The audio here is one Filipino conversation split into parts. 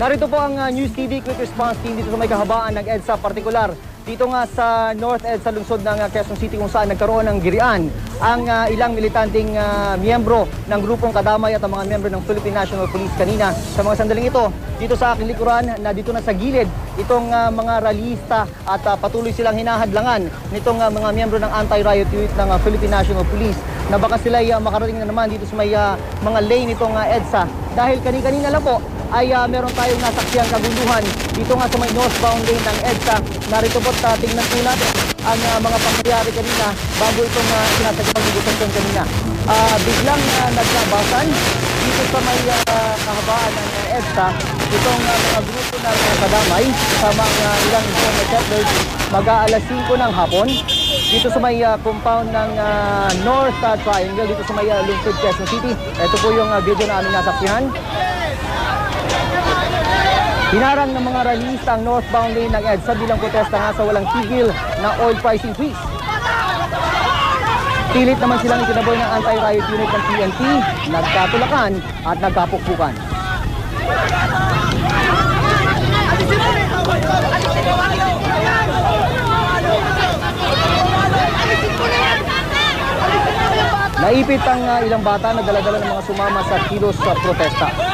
Narito po ang ah, News TV Quick Response Team dito sa may kahabaan ng EDSA partikular. Dito nga sa North EDSA lungsod ng ah, Quezon City kung saan nagkaroon ng girian ang ah, ilang militanteng ah, miyembro ng grupong Kadamay at ang mga miyembro ng Philippine National Police kanina sa mga sandaling ito. Dito sa aking likuran na dito na sa gilid itong ah, mga ralista at ah, patuloy silang hinahadlangan nitong ah, mga miyembro ng anti-riot unit ng ah, Philippine National Police na baka sila ah, makarating na naman dito sa may ah, mga lane nitong ah, EDSA dahil kani-kanina lang po ay ah, meron tayong nasaksiyang kaguluhan dito nga sa may northbound lane ng EDSA. Narito po uh, tingnan po natin ang ah, mga pangyayari kanina bago itong uh, sinasagawang negosasyon kanina. Ah, biglang uh, naglabasan dito sa may ah, kahabaan ng uh, EDSA itong ah, mga grupo ng uh, kadamay sa mga ilang mga settlers mag-aalas 5 ng hapon dito sa may ah, compound ng ah, North ah, Triangle dito sa may uh, Lungsod Quezon City. Ito po yung ah, video na aming nasaksihan. Hinarang ng mga rallyista ang northbound lane ng EDSA bilang protesta nga sa walang tigil na oil price increase. Pilit naman silang itinaboy ng anti-riot unit ng PNP, nagkatulakan at nagkapukpukan. Naipit ang ah, ilang bata na daladala ng mga sumama sa kilos sa protesta.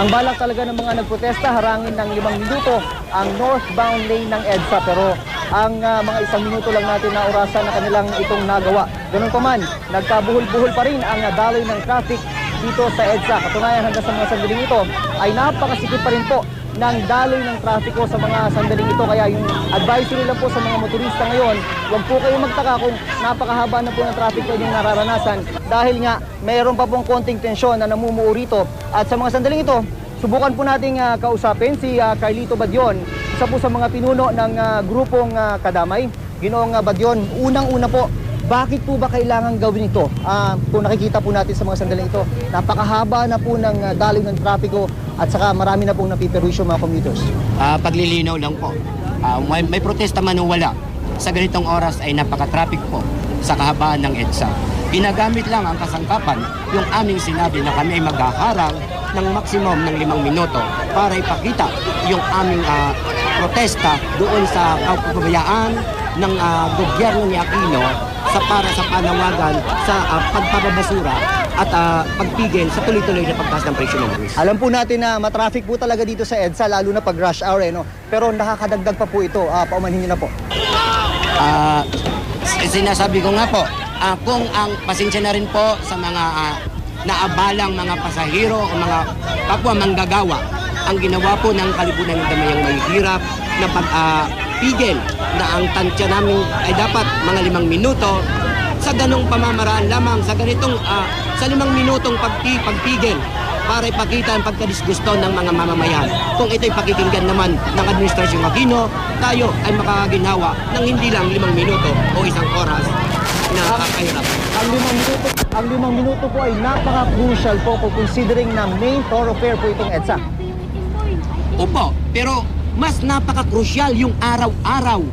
Ang balak talaga ng mga nagprotesta harangin ng limang minuto ang northbound lane ng EDSA pero ang ah, mga isang minuto lang natin na orasan na kanilang itong nagawa. Ganun pa man, nagkabuhol-buhol pa rin ang daloy ng traffic dito sa EDSA. Katunayan hanggang sa mga sandaling ito ay napakasikip pa rin po ng daloy ng trafiko sa mga sandaling ito. Kaya yung advisory lang po sa mga motorista ngayon, huwag po kayong magtaka kung napakahaba na po ng traffic na inyong nararanasan dahil nga mayroon pa pong konting tensyon na namumuo rito. At sa mga sandaling ito, subukan po nating ah, kausapin si ah, Carlito Badyon, isa po sa mga pinuno ng ah, grupong ah, Kadamay. Ginoong ah, Badyon, unang-una po, bakit po ba kailangan gawin ito? Ah, kung nakikita po natin sa mga sandaling ito, napakahaba na po ng ah, daloy ng trapiko at saka marami na pong napiperwisyo mga commuters. Ah, paglilinaw lang po. Ah, may, may protesta man o wala, sa ganitong oras ay napaka-traffic po sa kahabaan ng EDSA. Ginagamit lang ang kasangkapan yung aming sinabi na kami ay maghaharang ng maximum ng limang minuto para ipakita yung aming ah, protesta doon sa kapabayaan ng ah, gobyerno ni Aquino sa para sa panawagan sa ah, pagpapabasura at ah, pagpigil sa tuloy-tuloy na pagtaas ng presyo ng buwis. Alam po natin na matraffic po talaga dito sa EDSA, lalo na pag rush hour, eh, no? pero nakakadagdag pa po ito. Ah, paumanhin nyo na po. S- sinasabi ko nga po, ah, kung ang pasensya na rin po sa mga ah, naabalang mga pasahero o mga kapwa manggagawa, ang ginawa po ng kalipunan ng damayang may hirap na pag-pigil na ang tansya namin ay dapat mga limang minuto sa ganong pamamaraan lamang sa ganitong ah, sa limang minutong pagti, pagpigil para ipakita ang pagkadisgusto ng mga mamamayan. Kung ito'y pakikinggan naman ng Administrasyong Aquino, tayo ay makakaginawa ng hindi lang limang minuto o isang oras na kakahirap. Ang limang minuto, ang limang minuto po ay napaka-crucial po kung considering na main thoroughfare po itong EDSA. Opo, pero mas napaka-crucial yung araw-araw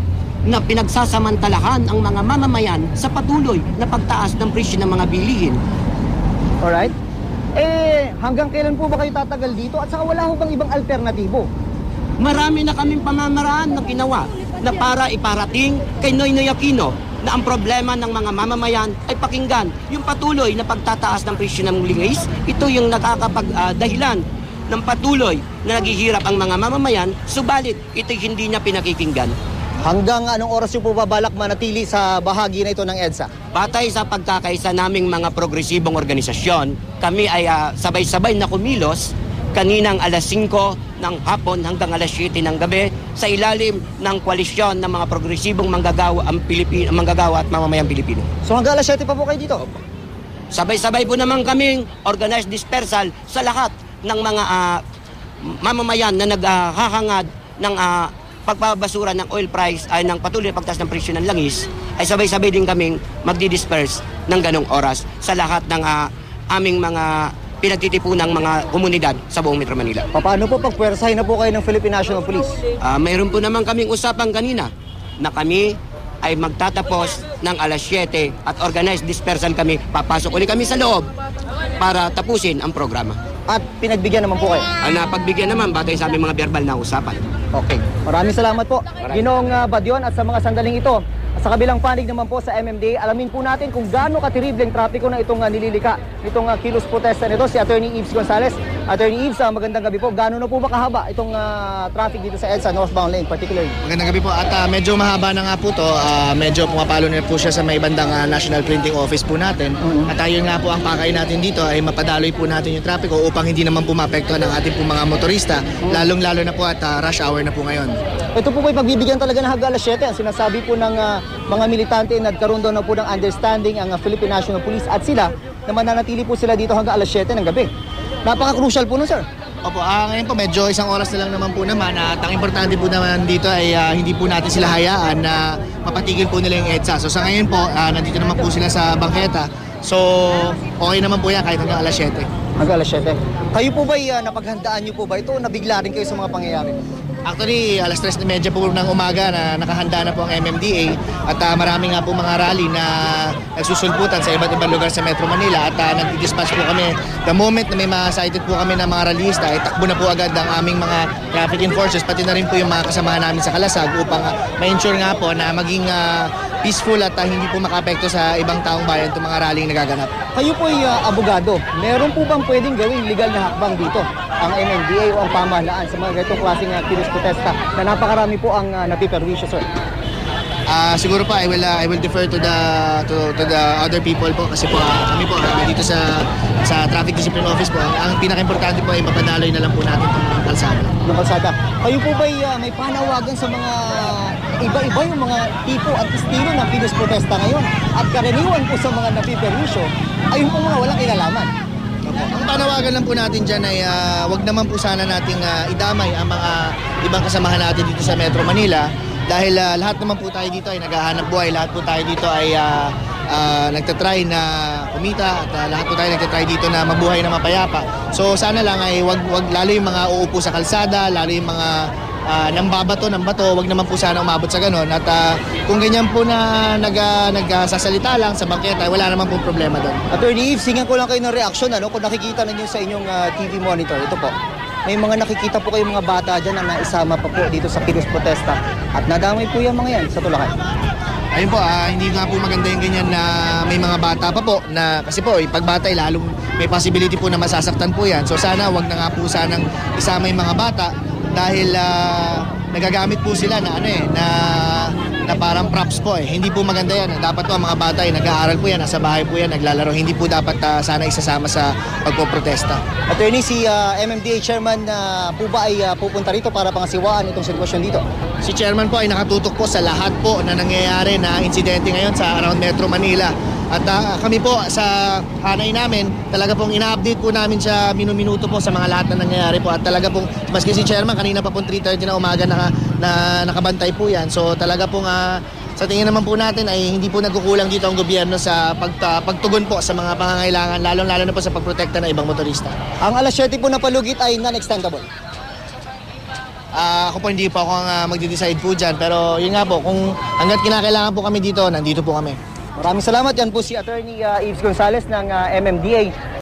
na pinagsasamantalahan ang mga mamamayan sa patuloy na pagtaas ng presyo ng mga bilihin. Alright? Eh, hanggang kailan po ba kayo tatagal dito? At saka wala ho bang ibang alternatibo? Marami na kaming pamamaraan na ginawa na para iparating kay Noynoy Aquino na ang problema ng mga mamamayan ay pakinggan yung patuloy na pagtataas ng presyo ng lingis. Ito yung nakakapag-dahilan ng patuloy na naghihirap ang mga mamamayan, subalit ito hindi niya pinakikinggan. Hanggang anong oras yung po babalak manatili sa bahagi na ito ng EDSA? Batay sa pagkakaisa naming mga progresibong organisasyon, kami ay ah, sabay-sabay na kumilos kaninang alas 5 ng hapon hanggang alas 7 ng gabi sa ilalim ng koalisyon ng mga progresibong manggagawa, ang Pilipino, manggagawa at mamamayang Pilipino. So hanggang alas 7 pa po kayo dito? Sabay-sabay po naman kaming organized dispersal sa lahat ng mga ah, mamamayan na naghahangad ng ah, pagpapabasura ng oil price ay ng patuloy na pagtaas ng presyo ng langis ay sabay-sabay din kaming magdi-disperse ng ganong oras sa lahat ng ah, aming mga pinagtitipunang mga komunidad sa buong Metro Manila. Paano po pag pwersahin na po kayo ng Philippine National Police? Ah, mayroon po naman kaming usapan kanina na kami ay magtatapos ng alas 7 at organized dispersal kami. Papasok ulit kami sa loob para tapusin ang programa. At pinagbigyan naman po kayo. Ang napagbigyan naman batay sa aming mga verbal na usapan. Okay. Maraming salamat po. Ginoong uh, Badyon at sa mga sandaling ito. Sa kabilang panig naman po sa MMDA, alamin po natin kung gaano katirible ang trapiko na itong uh, nililika, itong uh, kilos protesta nito, si Attorney Eves Gonzalez. Attorney Eves, uh, magandang gabi po. Gaano na po ba kahaba itong uh, traffic dito sa EDSA northbound lane particularly? Magandang gabi po. At ah, medyo mahaba na nga po to. Ah, medyo pumapalo na po siya sa may bandang ah, National Printing Office po natin. At ayun nga po ang pakay natin dito ay mapadaloy po natin yung trapiko upang hindi naman po maapektuhan ng ating po mga motorista. Lalong-lalo na po at ah, rush hour na po ngayon. Ito po po'y pagbibigyan talaga ng hanggang alas 7. Ang sinasabi po ng ah, mga militante, nagkaroon daw na po ng understanding ang ah, Philippine National Police at sila na mananatili po sila dito hanggang alas 7 ng gabi. Napaka-crucial po nun, sir. Opo, ah, ngayon po medyo isang oras na lang naman po naman at ang importante po naman dito ay ah, hindi po natin sila hayaan na mapatigil po nila yung EDSA. So sa ngayon po, ah, nandito naman po sila sa bangketa. So okay naman po yan kahit hanggang alas 7. Hanggang alas 7. Kayo po ba, uh, napaghandaan niyo po ba ito o nabigla rin kayo sa mga pangyayari? Actually, alas 3.30 po ng umaga na nakahanda na po ang MMDA at ah, marami nga po mga rally na nagsusulputan sa iba't ibang lugar sa Metro Manila at uh, nag-dispatch po kami. The moment na may ma-cited po kami ng mga rallyista, ay takbo na po agad ang aming mga traffic enforcers pati na rin po yung mga kasamahan namin sa Kalasag upang ah, ma-ensure nga po na maging ah, peaceful at ah, hindi po makapekto sa ibang taong bayan itong mga rallying nagaganap. Kayo po ay uh, abogado. Meron po bang pwedeng gawing legal na hakbang dito? Ang MMDA o ang pamahalaan sa mga ganitong klaseng uh, kilos protesta na napakarami po ang uh, napiperwisyo, sir. Ah, siguro pa I will ah, I will defer to the to, to the other people po kasi po ah, kami po ah, dito sa sa Traffic Discipline Office po ang, pinaka-importante po ay mapadaloy na lang po natin itong kalsada. ng kalsada. Kayo po ba may panawagan sa mga iba-iba yung mga tipo at estilo ng kilos protesta ngayon? At karaniwan po sa mga napiperwisyo ay yung po mga walang kinalaman. Ang panawagan lang po natin dyan ay ah, wag naman po sana nating ah, idamay ang mga ibang kasamahan natin dito sa Metro Manila dahil ah, lahat naman po tayo dito ay naghahanap buhay, lahat po tayo dito ay ah, ah, nagtatry na kumita at ah, lahat po tayo nagtatry dito na mabuhay na mapayapa. So sana lang ay wag, wag lalo yung mga uupo sa kalsada, lalo yung mga ah, nang babato ng bato, wag naman po sana umabot sa ganun. At ah, kung ganyan po na nag, ah, nagsasalita lang sa bangketa, wala naman pong problema doon. Attorney Eve, singan ko lang kayo ng reaksyon ano, kung nakikita ninyo sa inyong ah, TV monitor. Ito po. May mga nakikita po kayong mga bata dyan na naisama pa po dito sa kilos protesta. At nadamay po yung mga yan sa Tulakay. Ayun po, ah, hindi nga po maganda yung ganyan na may mga bata pa po na kasi po, eh, pag bata lalong may possibility po na masasaktan po yan. So sana wag na nga po sanang isama yung mga bata dahil ah, nagagamit po sila na ano eh, na na parang props po eh. Hindi po maganda yan. Dapat po ang mga bata ay nag-aaral po yan, nasa bahay po yan, naglalaro. Hindi po dapat ah, sana isasama sa pagpoprotesta. Attorney, si ah, MMDA chairman na po ba ay ah, pupunta rito para pangasiwaan itong sitwasyon dito? Si chairman po ay nakatutok po sa lahat po na nangyayari na insidente ngayon sa around Metro Manila. At ah, kami po sa hanay namin, talaga pong ina-update po namin sa minu-minuto po sa mga lahat na nangyayari po. At talaga pong, maski si chairman, kanina pa pong 3.30 na umaga naka, na, nakabantay po yan. So talaga pong ah, sa tingin naman po natin ay hindi po nagkukulang dito ang gobyerno sa pagta, pagtugon po sa mga pangangailangan, lalong-lalo na po sa pagprotekta ng ibang motorista. Ang alas 7 po na palugit ay non-extendable. Ah, ako po hindi po ako ang ah, magde-decide po dyan. Pero yun nga po, kung hanggat kinakailangan po kami dito, nandito po kami. Maraming salamat. Yan po si Attorney uh, Eves Gonzalez ng ah, MMDA.